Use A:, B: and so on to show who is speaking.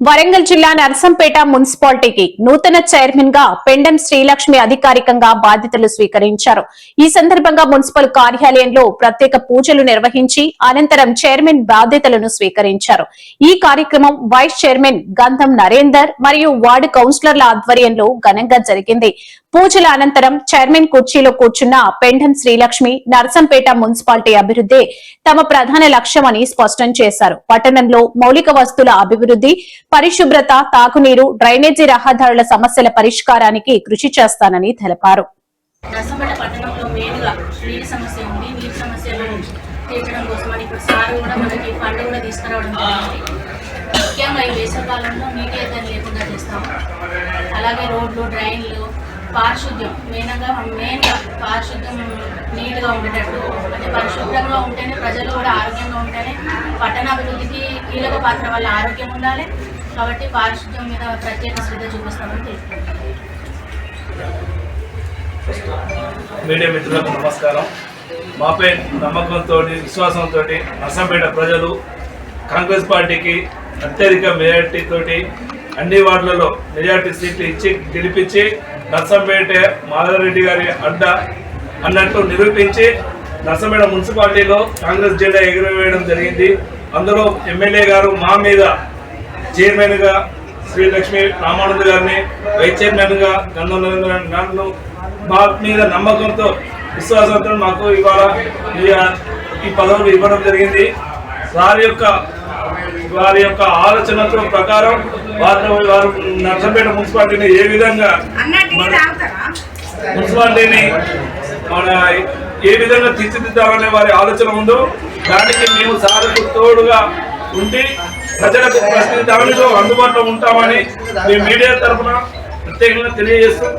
A: వరంగల్ జిల్లా నర్సంపేట మున్సిపాలిటీకి నూతన చైర్మన్గా పెండం శ్రీలక్ష్మి అధికారికంగా బాధ్యతలు స్వీకరించారు. ఈ సందర్భంగా మున్సిపల్ కార్యాలయంలో ప్రత్యేక పూజలు నిర్వహించి అనంతరం చైర్మన్ బాధ్యతలను స్వీకరించారు. ఈ కార్యక్రమం వైస్ చైర్మన్ గంధం నరేందర్ మరియు వార్డు కౌన్సిలర్ల ఆధ్వర్యంలో ఘనంగా జరిగింది. పూజల అనంతరం చైర్మన్ కుర్చీలో కూర్చున్న పెండం శ్రీలక్ష్మి నర్సంపేట మున్సిపాలిటీ అభివృద్ధి తమ ప్రధాన లక్ష్యమని స్పష్టం చేశారు. పట్టణంలో మౌలిక వస్తువుల అభివృద్ధి పరిశుభ్రత తాగునీరు డ్రైనేజీ రహదారుల సమస్యల పరిష్కారానికి కృషి చేస్తానని తెలిపారు.
B: ముఖ్యంగా ఈ వేసవకాలంలో నీటి ఎద్దరు లేకుండా చేస్తాం. అలాగే రోడ్లు డ్రైన్లు పారిశుద్ధ్యం. మెయిన్గా మెయిన్గా పారిశుద్ధ్యం నీట్గా ఉండేటట్టు. అంటే పరిశుభ్రంగా ఉంటేనే ప్రజలు కూడా ఆరోగ్యంగా ఉంటేనే పట్టణాభివృద్ధికి కీలక పాత్ర వల్ల ఆరోగ్యం ఉండాలి. కాబట్టి పారిశుద్ధ్యం మీద ప్రత్యేక శ్రద్ధ చూపిస్తామని తెలుసుకుంటాం
C: మీడియా మిత్రులకు నమస్కారం. మాపై నమ్మకంతో విశ్వాసంతో నర్సంపేట ప్రజలు కాంగ్రెస్ పార్టీకి అత్యధిక మెజార్టీతో అన్ని వార్డులలో మెజార్టీ సీట్లు ఇచ్చి గెలిపించి నర్సంపేట మాధవరెడ్డి గారి అడ్డ అన్నట్టు నిరూపించి నర్సంపేట మున్సిపాలిటీలో కాంగ్రెస్ జెండా ఎగురవేయడం జరిగింది. అందులో ఎమ్మెల్యే గారు మా మీద చైర్మన్గా శ్రీ శ్రీలక్ష్మి రామానంద్ గారిని వైస్ చైర్మన్గా గంధం నరేంద్ర నన్ను మా మీద నమ్మకంతో విశ్వాసంతో మాకు ఇవాళ ఈ- ఈ పదవులు ఇవ్వడం జరిగింది. వారి యొక్క వారి యొక్క ఆలోచనతో ప్రకారం వారు వారు నర్సంపేట మున్సిపాలిటీని ఏ విధంగా మన- మున్సిపాలిటీని మన ఏ విధంగా తీర్చిదిద్దామనే వారి ఆలోచన ఉందో దానికి మేము సార్కు తోడుగా ఉండి ప్రజలకు ప్రతి దానిలో అందుబాటులో ఉంటామని మేము మీడియా తరఫున ప్రత్యేకంగా తెలియజేస్తూ